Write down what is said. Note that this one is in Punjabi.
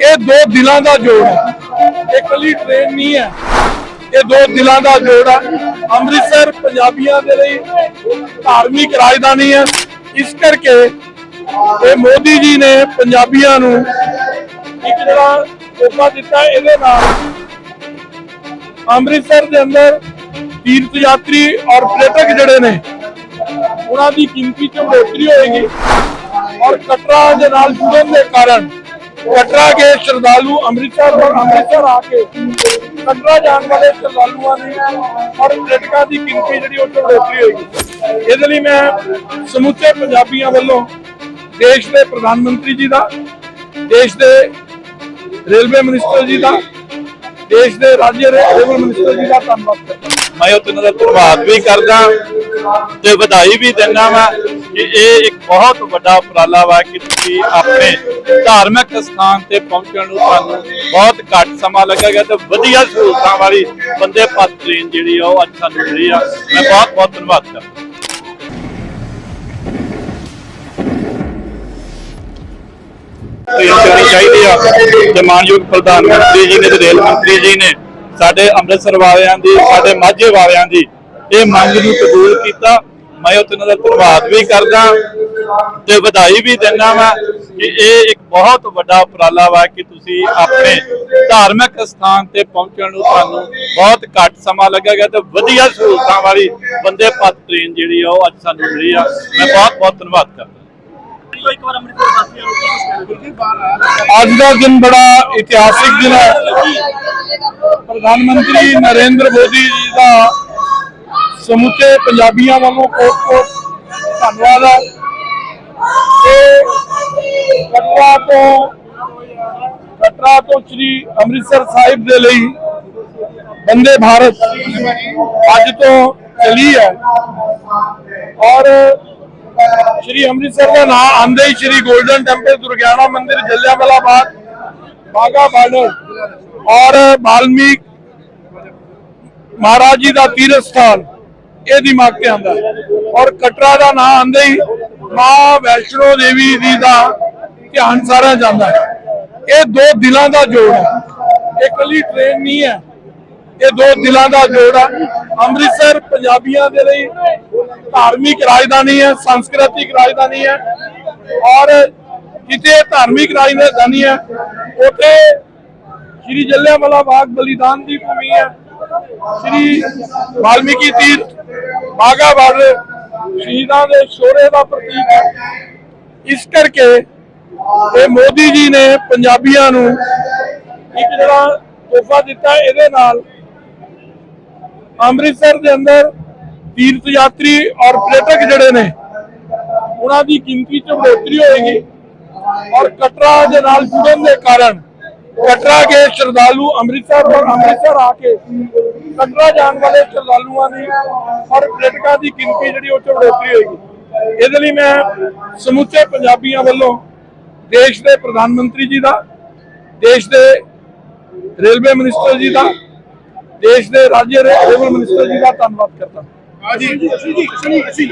ਇਹ ਦੋ ਦਿਲਾਂ ਦਾ ਜੋੜ ਹੈ। ਇਹ ਇਕੱਲੀ ਟ੍ਰੇਨ ਨਹੀਂ ਹੈ। ਇਹ ਦੋ ਦਿਲਾਂ ਦਾ ਜੋੜ ਹੈ। ਅੰਮ੍ਰਿਤਸਰ ਪੰਜਾਬੀਆਂ ਦੇ ਲਈ ਧਾਰਮਿਕ ਰਾਜਧਾਨੀ ਹੈ। ਇਸ ਕਰਕੇ ਇਹ ਮੋਦੀ ਜੀ ਨੇ ਪੰਜਾਬੀਆਂ ਨੂੰ ਇੱਕ ਜਿਹੜਾ ਮੌਕਾ ਦਿੱਤਾ ਇਹਦੇ ਨਾਲ ਅੰਮ੍ਰਿਤਸਰ ਦੇ ਅੰਦਰ ਤੀਰਥ ਯਾਤਰੀ ਔਰ ਪਰਯਟਕ ਜਿਹੜੇ ਨੇ, ਉਹਨਾਂ ਦੀ ਗਿਣਤੀ ਚ ਵਧੋਤਰੀ ਹੋਏਗੀ ਔਰ ਕਟਰਾ ਦੇ ਨਾਲ ਜੁੜਨ ਦੇ ਕਾਰਨ ਕਟਰਾ ਕੇ ਸ਼ਰਧਾਲੂ ਅੰਮ੍ਰਿਤਸਰ ਔਰ ਅੰਮ੍ਰਿਤਸਰ ਆ ਕੇ ਕਟਰਾ ਜਾਣ ਵਾਲੇ ਸ਼ਰਧਾਲੂਆਂ ਦੀ ਔਰ ਪਰਯਟਕਾਂ ਦੀ ਗਿਣਤੀ ਜਿਹੜੀ ਉਹ 'ਚ ਵਧੋਤਰੀ ਇਹਦੇ ਲਈ ਮੈਂ ਸਮੁੱਚੇ ਪੰਜਾਬੀਆਂ ਵੱਲੋਂ ਦੇਸ਼ ਦੇ ਪ੍ਰਧਾਨ ਮੰਤਰੀ ਜੀ ਦਾ, ਦੇਸ਼ ਦੇ ਰੇਲਵੇ ਮਿਨਿਸਟਰ ਜੀ ਦਾ, ਦੇਸ਼ ਦੇ ਰਾਜ ਰੇਲਵੇ ਮਿਨਿਸਟਰ ਜੀ ਦਾ ਧੰਨਵਾਦ ਕਰਦਾ ਮੈਂ ਉਹਨਾਂ ਦਾ ਧੰਨਵਾਦ ਵੀ ਕਰਦਾ ਤੇ ਵਧਾਈ ਵੀ ਦਿੰਦਾ ਵਾਂ ਕਿ ਇਹ ਇੱਕ ਬਹੁਤ ਵੱਡਾ ਉਪਰਾਲਾ ਵਾ ਕਿ ਤੁਸੀਂ ਆਪਣੇ ਧਾਰਮਿਕ ਸਥਾਨ ਤੇ ਪਹੁੰਚਣ ਨੂੰ ਤੁਹਾਨੂੰ ਬਹੁਤ ਘੱਟ ਸਮਾਂ ਲੱਗੇਗਾ ਤੇ ਵਧੀਆ ਸਹੂਲਤਾਂ ਵਾਲੀ ਬੰਦੇ ਭਾਰਤ ਟ੍ਰੇਨ ਜਿਹੜੀ ਆ ਉਹ ਅੱਜ ਸਾਨੂੰ ਮਿਲੀ ਆ। ਮੈਂ ਬਹੁਤ ਬਹੁਤ ਧੰਨਵਾਦ ਕਰਦਾ। ਟ੍ਰੇਨ ਚੱਲਣੀ ਚਾਹੀਦੀ ਆ। ਤੇ ਮਾਨਯੋਗ ਪ੍ਰਧਾਨ ਮੰਤਰੀ ਜੀ ਨੇ ਤੇ ਰੇਲ ਮੰਤਰੀ ਜੀ ਨੇ ਸਾਡੇ ਅੰਮ੍ਰਿਤਸਰ ਵਾਲਿਆਂ ਦੀ, ਸਾਡੇ ਮਾਝੇ ਵਾਲਿਆਂ ਦੀ ਇਹ ਮੰਗ ਨੂੰ ਕਬੂਲ ਕੀਤਾ। ਮੈਂ ਉਹਨਾਂ ਦਾ ਧੰਨਵਾਦ ਵੀ ਕਰਦਾ ਤੇ ਵਧਾਈ ਵੀ ਦਿੰਦਾ ਵਾਂ। ਕਿ ਇਹ ਇੱਕ ਬਹੁਤ ਵੱਡਾ ਉਪਰਾਲਾ ਵਾ ਕਿ ਤੁਸੀਂ ਆਪਣੇ ਧਾਰਮਿਕ ਸਥਾਨ ਤੇ ਪਹੁੰਚਣ ਨੂੰ ਤੁਹਾਨੂੰ ਬਹੁਤ ਘੱਟ ਸਮਾਂ ਲੱਗੇਗਾ ਤੇ ਵਧੀਆ ਸਹੂਲਤਾਂ ਵਾਲੀ ਬੰਦੇ ਭਾਰਤ ਟ੍ਰੇਨ ਜਿਹੜੀ ਆ ਉਹ ਅੱਜ ਸਾਨੂੰ ਮਿਲੀ ਆ। ਮੈਂ ਬਹੁਤ ਬਹੁਤ ਧੰਨਵਾਦ ਕਰਦਾ। ਅੱਜ ਦਾ ਦਿਨ ਬੜਾ ਇਤਿਹਾਸਿਕ ਦਿਨ ਹੈ। ਪ੍ਰਧਾਨ ਮੰਤਰੀ ਨਰਿੰਦਰ ਮੋਦੀ ਜੀ ਦਾ ਸਮੁੱਚੇ ਪੰਜਾਬੀਆਂ ਵੱਲੋਂ ਕੋਟ-ਕੋਟ ਧੰਨਵਾਦ ਹੈ। ਕਟਰਾ ਤੋਂ ਕਟਰਾ ਤੋਂ ਸ੍ਰੀ ਅੰਮ੍ਰਿਤਸਰ ਸਾਹਿਬ ਦੇ ਲਈ ਬੰਦੇ ਭਾਰਤ ਅੱਜ ਤੋਂ ਚਲੀ ਹੈ। ਔਰ ਸ਼੍ਰੀ ਅੰਮ੍ਰਿਤਸਰ ਦਾ ਨਾਮ ਆਂਦੇ ਹੀ ਸ਼੍ਰੀ 골ਡਨ ਟੈਂਪਲ ਦੁਰਗਿਆਨਾ ਮੰਦਿਰ, ਜਲਿਆਂਵਾਲਾ ਬਾਗ, ਬਾਗਾ ਬਾਰਡਰ ਔਰ ਬਾਲਮੀਕ ਮਹਾਰਾਜ ਜੀ ਦਾ ਤੀਰਥ ਸਥਾਨ ਇਹ ਦਿਮਾਗ ਤੇ ਆਂਦਾ ਔਰ ਕਟਰਾ ਦਾ ਨਾਮ ਆਂਦੇ ਹੀ ਮਾਂ ਵੈਸ਼ਨੋ ਦੇਵੀ ਜੀ ਦਾ ਧਿਆਨ ਸਾਰਿਆ ਜਾਂਦਾ ਹੈ। ਇਹ ਦੋ ਦਿਲਾਂ ਦਾ ਜੋੜ ਹੈ। ਇਹ ਇਕੱਲੀ ਟ੍ਰੇਨ ਨਹੀਂ ਹੈ। ਇਹ ਦੋ ਦਿਲਾਂ ਦਾ ਜੋੜ ਹੈ। ਅੰਮ੍ਰਿਤਸਰ ਪੰਜਾਬੀਆਂ ਦੇ ਲਈ ਧਾਰਮਿਕ ਰਾਜਧਾਨੀ ਹੈ, ਸੰਸਕ੍ਰਿਤਿਕ ਰਾਜਧਾਨੀ ਹੈ ਔਰ ਜਿੱਥੇ ਧਾਰਮਿਕ ਰਾਜਧਾਨੀ ਹੈ, ਉੱਥੇ ਸ਼੍ਰੀ ਜਲਿਆਂਵਾਲਾ ਬਾਗ ਬਲੀਦਾਨ ਦੀ ਭੂਮੀ ਹੈ। ਸ਼੍ਰੀ ਵਾਲਮੀਕੀ ਤੀਰਥ ਬਾਗਾ ਬਾਰਡਰ, ਸ਼ਹੀਦਾਂ ਦੇ ਸ਼ੋਰੇ ਦਾ ਪ੍ਰਤੀਕ ਹੈ। ਇਸ ਕਰਕੇ ਇਹ ਮੋਦੀ ਜੀ ਨੇ ਪੰਜਾਬੀਆਂ ਨੂੰ ਇੱਕ ਜਿਹੜਾ ਤੋਹਫਾ ਦਿੱਤਾ ਇਹਦੇ ਨਾਲ ਅੰਮ੍ਰਿਤਸਰ ਦੇ ਅੰਦਰ ਤੀਰਥ ਯਾਤਰੀ ਔਰ ਪਰਯਟਕ ਜਿਹੜੇ ਨੇ, ਉਹਨਾਂ ਦੀ ਗਿਣਤੀ ਚ ਵਧੋਤਰੀ ਹੋਏਗੀ ਔਰ ਕਟਰਾ ਦੇ ਨਾਲ ਜੁੜਨ ਦੇ ਕਾਰਨ ਕਟਰਾ ਕੇ ਸ਼ਰਧਾਲੂ ਅੰਮ੍ਰਿਤਸਰ ਔਰ ਅੰਮ੍ਰਿਤਸਰ ਆ ਕੇ ਕਟਰਾ ਜਾਣ ਵਾਲੇ ਸ਼ਰਧਾਲੂਆਂ ਦੀ ਔਰ ਪਰਯਟਕਾਂ ਦੀ ਗਿਣਤੀ ਜਿਹੜੀ ਉਹ ਚ ਵਧੋਤਰੀ ਹੋਏਗੀ। ਇਹਦੇ ਲਈ ਮੈਂ ਸਮੁੱਚੇ ਪੰਜਾਬੀਆਂ ਵੱਲੋਂ ਦੇਸ਼ ਦੇ ਪ੍ਰਧਾਨ ਮੰਤਰੀ ਜੀ ਦਾ, ਦੇਸ਼ ਦੇ ਰੇਲਵੇ ਮਿਨਿਸਟਰ ਜੀ ਦਾ, ਦੇਸ਼ ਦੇ ਰਾਜ ਰੇਲਵੇ ਮਿਨਿਸਟਰ ਜੀ ਦਾ ਧੰਨਵਾਦ ਕਰਦਾ ਹਾਂ। ਜੀ ਅਸੀਂ ਜੀ ਅਸੀਂ